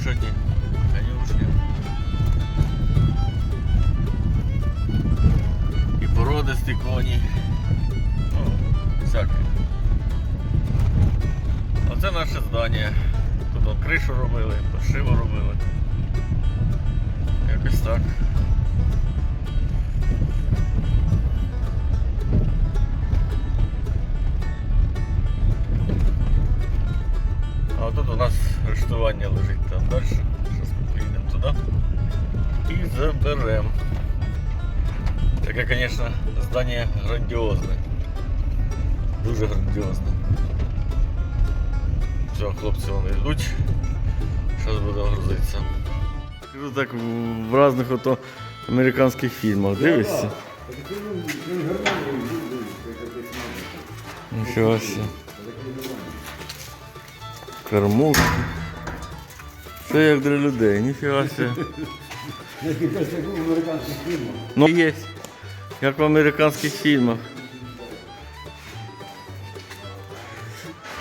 в шаге. Они ушли. И породистые коні. Ну, всяке. Оце наше здання. Тут кришу робили, пошиво робили. Якось так. ми поїдемо туди і заберемо. Таке, звісно, здання грандіозне. Дуже грандіозне. Все, хлопці вони йдуть. Зараз будемо грузитися. Кажу так в різних ото американських фільмах. Дивишся? Нічого себе. Кормушки. Все як для людей, ніфіга себе. Ну є. Як в американських фільмах.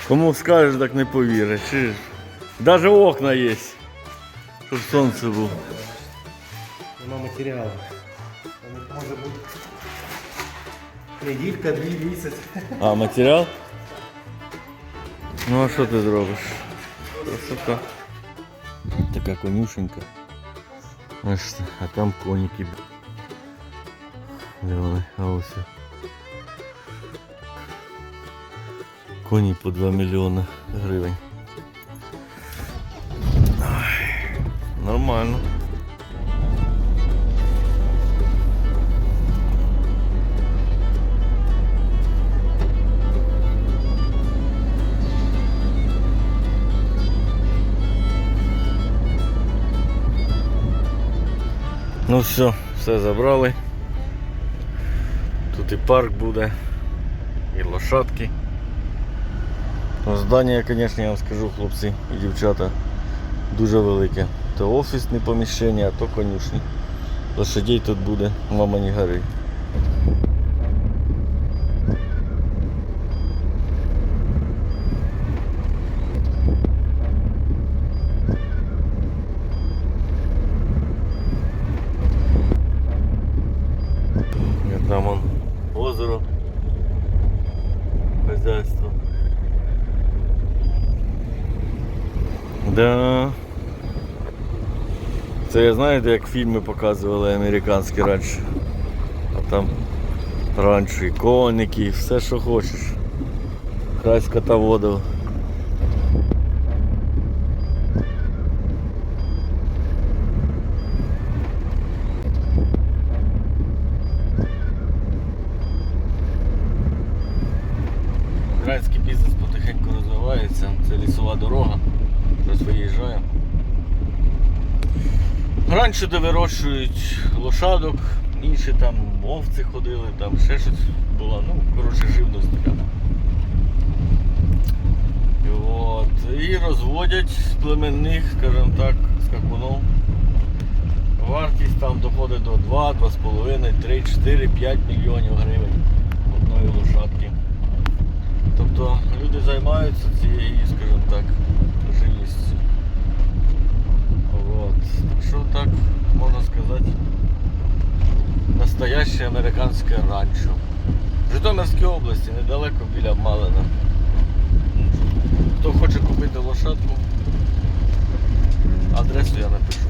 Кому скажеш, так не повіриш. Чи? Даже окна є. Щоб сонце було. Нема матеріалу. Може бути неділька, дві місяць. А, матеріал? Ну а що ти зробиш? Красота. Така конюшенька. Бачите, а там коніки. Де вони? А ось. Коні по 2 мільйони гривень. Ай, Нормально. Ну все, все забрали. Тут і парк буде, і лошадки. Ну, Здання, звісно, я вам скажу, хлопці і дівчата, дуже велике. То офісне поміщення, а то конюшні. Лошадей тут буде мама не гори. Там он озеро, хазяйство. Да. Це я знаєте, як фільми показували американські раніше. А там ранчо і коники, і все що хочеш. Край скотоводов. Український лісова дорога. Зараз виїжджаємо. Раніше де вирощують лошадок, інші там овці ходили, там ще щось було, ну, коротше, живність така. От, і розводять племенних, скажімо так, скакунов. Вартість там доходить до 2, 2,5, 3, 4, 5 мільйонів гривень одної лошадки. Тобто люди займаються цією, скажімо так, живністю. Вот. Так що так можна сказати настояще американське ранчо. В Житомирській області, недалеко біля Малина. Хто хоче купити лошадку, адресу я напишу.